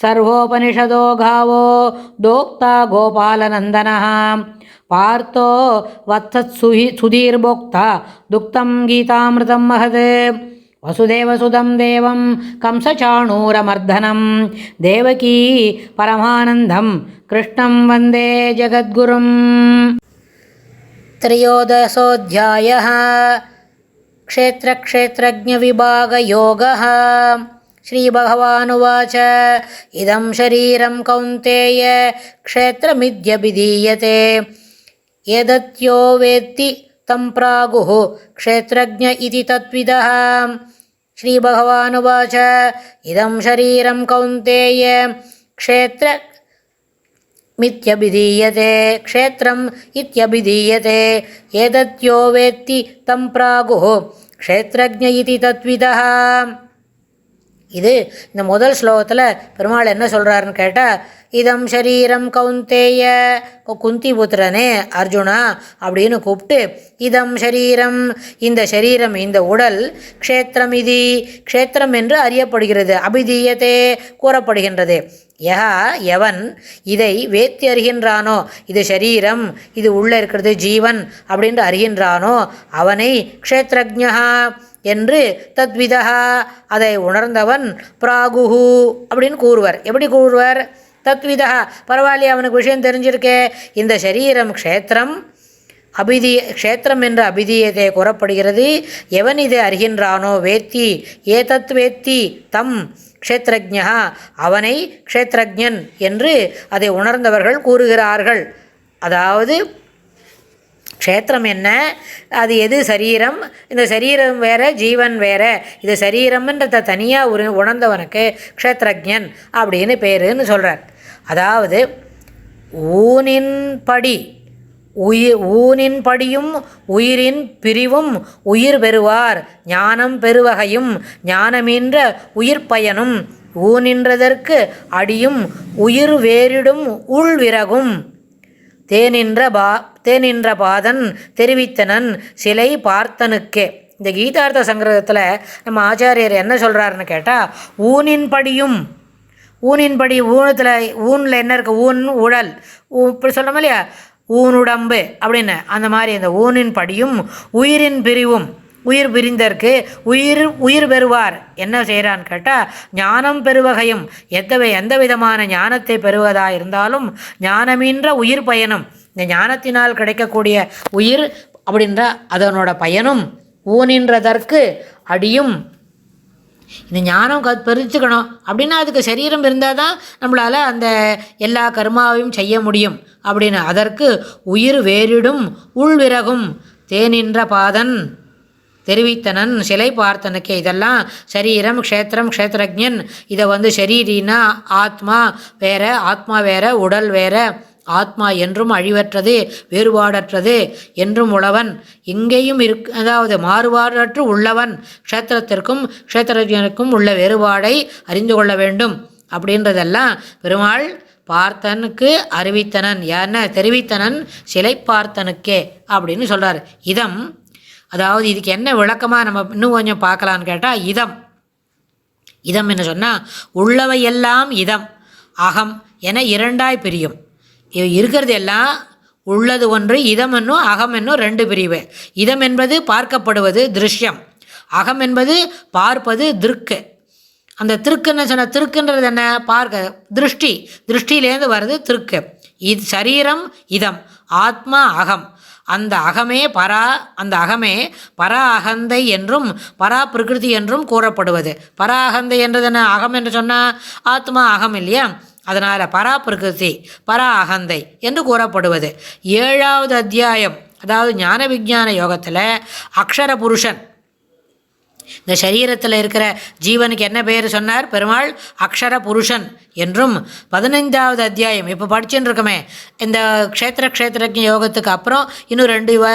सर्वोपनिषदो गावो दोक्ता गोपालनन्दनः। पार्थो वत्सत्सुहि सुधीर्भोक्ता दुक्तं गीतामृतं महत्। वसुदेवसुदं देवं कंसचाणूरमर्दनं देवकी परमानन्दं कृष्णं वन्दे जगद्गुरुम्। त्रयोदशोऽध्यायः। क्षेत्रक्षेत्रज्ञविभागयोगः श्रीभगवानुवाच। इदं शरीरं कौन्तेय क्षेत्रमिद्यभिधीयते। यदत्यो वेत्ति तं प्रागुः क्षेत्रज्ञ इति तत्विदः श्रीभगवानुवाच। इदं शरीरं कौन्तेय क्षेत्र क्षेत्रमित्यभिधीयते क्षेत्रम् इत्यभिधीयते। एदत्यो वेत्ति तं प्रागुः क्षेत्रज्ञ इति तत्विदः இது இந்த முதல் ஸ்லோகத்தில் பெருமாள் என்ன சொல்கிறாருன்னு கேட்டால் இதம் ஷரீரம் கவுந்தேய குந்தி புத்திரனே அர்ஜுனா அப்படின்னு கூப்பிட்டு இதம் ஷரீரம் இந்த ஷரீரம் இந்த உடல் க்ஷேத்திரம் இதி க்ஷேத்திரம் என்று அறியப்படுகிறது அபிதீயத்தே கூறப்படுகின்றது. யா எவன் இதை வேத்தி அறிகின்றானோ இது ஷரீரம் இது உள்ளே இருக்கிறது ஜீவன் அப்படின்று அறிகின்றானோ அவனை க்ஷேத்திரஜா என்று தத்விதா அதை உணர்ந்தவன் பிராகுஹு அப்படின்னு கூறுவர். எப்படி கூறுவர்? தத்விதா பரவாயில்லையே அவனுக்கு விஷயம் தெரிஞ்சிருக்கே. இந்த சரீரம் க்ஷேத்திரம் அபிதி க்ஷேத்திரம் என்ற அபிதீயத்தை கூறப்படுகிறது. எவன் இதை அறிகின்றானோ வேத்தி ஏதத் வேத்தி தம் க்ஷேத்ரஜா அவனை க்ஷேத்ரஜன் என்று அதை உணர்ந்தவர்கள் கூறுகிறார்கள். அதாவது க்ஷேத்திரம் என்ன? அது எது சரீரம்? இந்த சரீரம் வேற ஜீவன் வேற. இது சரீரம்ன்றத தனியாக உரு உணர்ந்தவனுக்கு க்ஷேத்திரஜன் அப்படின்னு பேருன்னு சொல்கிறார் அதாவது ஊனின் படி உயிர் ஊனின் படியும் உயிரின் பிரிவும் உயிர் பெறுவார். ஞானம் பெறுவகையும் ஞானமின்ற உயிர் பயனும் ஊனின்றதற்கு அடியும் உயிர் வேறிடும் உள்விறகும் தேனின்ற பா தேனின்ற பாதன் தெரிவித்தனன் சிலை பார்த்தனுக்கே. இந்த கீதார்த்த சங்கிரகத்தில் நம்ம ஆச்சாரியர் என்ன சொல்கிறாருன்னு கேட்டால் ஊனின் படியும். ஊனின் படி ஊனத்தில் ஊனில் என்ன இருக்குது ஊன் உடல். ஊ இப்படி சொல்கிறோம் இல்லையா? ஊனுடம்பு அப்படின்னு. அந்த மாதிரி அந்த ஊனின் படியும் உயிரின் பிரிவும். உயிர் பிரிந்தற்கு உயிர் உயிர் பெறுவார். என்ன செய்கிறான்னு கேட்டால் ஞானம் பெறுவகையும் எத்தவை எந்த விதமான ஞானத்தை பெறுவதாக இருந்தாலும் ஞானமின்ற உயிர் பயனும் இந்த ஞானத்தினால் கிடைக்கக்கூடிய உயிர் அப்படின்ற அதனோட பயனும் ஊனின்றதற்கு அடியும். இந்த ஞானம் க தெரிஞ்சுக்கணும். அப்படின்னா அதுக்கு சரீரம் இருந்தால் தான் நம்மளால் அந்த எல்லா கர்மாவையும் செய்ய முடியும். அப்படின்னு அதற்கு உயிர் வேறிடும் உள்விறகும் தேனின்ற பாதன். தெரிவித்தனன் சிலை பார்த்தனுக்கே. இதெல்லாம் சரீரம் க்ஷேத்திரம் க்ஷேத்திரஜன் இதை வந்து ஷரீரினா ஆத்மா வேற ஆத்மா வேற உடல் வேற. ஆத்மா என்றும் அழிவற்றது வேறுபாடற்றது என்றும் உழவன். இங்கேயும் இருக் அதாவது மாறுபாடற்று உள்ளவன். க்ஷேத்திரத்திற்கும் க்ஷேத்திரஜனுக்கும் உள்ள வேறுபாடை அறிந்து கொள்ள வேண்டும். அப்படின்றதெல்லாம் பெருமாள் பார்த்தனுக்கு அறிவித்தனன். என்ன தெரிவித்தனன் சிலை பார்த்தனுக்கே அப்படின்னு சொல்கிறார் இதம் அதாவது இதுக்கு என்ன விளக்கமாக நம்ம இன்னும் கொஞ்சம் பார்க்கலான்னு கேட்டால் இதம். இதம் என்ன சொன்னால் உள்ளவை எல்லாம் இதம். அகம் என இரண்டாய் பிரியும். இருக்கிறது எல்லாம் உள்ளது ஒன்று இதம் என்னும் அகம் என்னும் ரெண்டு பிரிவு. இதம் என்பது பார்க்கப்படுவது திருஷ்யம். அகம் என்பது பார்ப்பது திருக்கு. அந்த திருக்குன்னு சொன்ன திருக்குன்றது என்ன? பார்க்க திருஷ்டி. திருஷ்டியிலேருந்து வர்றது திருக்கு. இது சரீரம் இதம். ஆத்மா அகம். அந்த அகமே பரா அந்த அகமே பரா அகந்தை என்றும் பரா பிரகிருதி என்றும் கூறப்படுவது. பரா அகந்தை என்றது என்ன? அகம் என்று சொன்னால் ஆத்மா அகம் இல்லையா? அதனால் பரா பிரகிருதி பரா அகந்தை என்று கூறப்படுவது. ஏழாவது அத்தியாயம் அதாவது ஞான விஞ்ஞான யோகத்தில் அக்ஷர புருஷன் இந்த சரீரத்தில் இருக்கிற ஜீவனுக்கு என்ன பெயர் சொன்னார்? பெருமாள் அக்ஷர புருஷன் என்றும் பதினைந்தாவது அத்தியாயம். இப்போ படிச்சுட்டு இருக்கோமே. இந்த க்ஷேத்திர க்ஷேத்திரஜ யோகத்துக்கு அப்புறம் இன்னும் ரெண்டு வ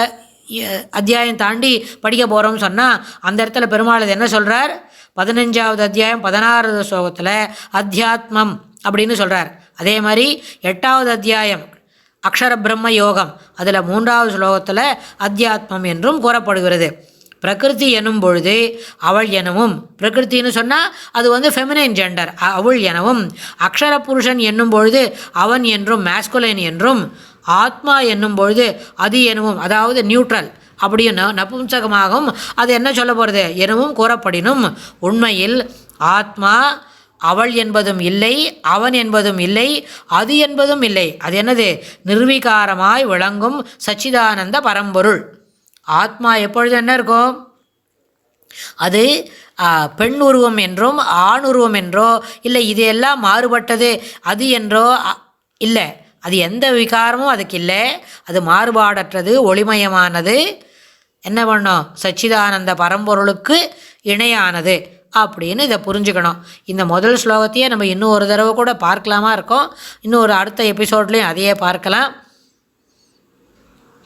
அத்தியாயம் தாண்டி படிக்க போகிறோம்னு சொன்னால் அந்த இடத்துல பெருமாள் அது என்ன சொல்கிறார் பதினஞ்சாவது அத்தியாயம் பதினாறாவது ஸ்லோகத்தில் அத்தியாத்மம் அப்படின்னு சொல்கிறார் அதே மாதிரி எட்டாவது அத்தியாயம் அக்ஷர பிரம்ம யோகம் அதில் மூன்றாவது ஸ்லோகத்தில் அத்தியாத்மம் என்றும் கூறப்படுகிறது. பிரகிருதி எனும் பொழுது அவள் எனவும் பிரகிருத்தின்னு சொன்னால் அது வந்து ஃபெமினைன் ஜெண்டர் அவள் எனவும் அக்ஷர புருஷன் என்னும் பொழுது அவன் என்றும் மேஸ்குலைன் என்றும் ஆத்மா என்னும் பொழுது அது எனவும் அதாவது நியூட்ரல் அப்படியும் ந- நபும்சகமாகவும் அது என்ன சொல்ல போகிறது எனவும் கூறப்படினும் உண்மையில் ஆத்மா அவள் என்பதும் இல்லை அவன் என்பதும் இல்லை அது என்பதும் இல்லை. அது என்னது? நிர்விகாரமாய் விளங்கும் சச்சிதானந்த பரம்பொருள். ஆத்மா எப்பொழுது என்ன இருக்கும்? அது பெண் உருவம் என்றும் ஆண் உருவம் என்றோ இல்லை இது எல்லாம் மாறுபட்டது அது என்றோ இல்லை. அது எந்த விகாரமும் அதுக்கு இல்லை. அது மாறுபாடற்றது ஒளிமயமானது. என்ன பண்ணோம்? சச்சிதானந்த பரம்பொருளுக்கு இணையானது. அப்படின்னு இதை புரிஞ்சுக்கணும். இந்த முதல் ஸ்லோகத்தையே நம்ம இன்னும் ஒரு தடவை கூட பார்க்கலாமா இருக்கோம். இன்னும் ஒரு அடுத்த எபிசோட்லேயும் அதையே பார்க்கலாம்.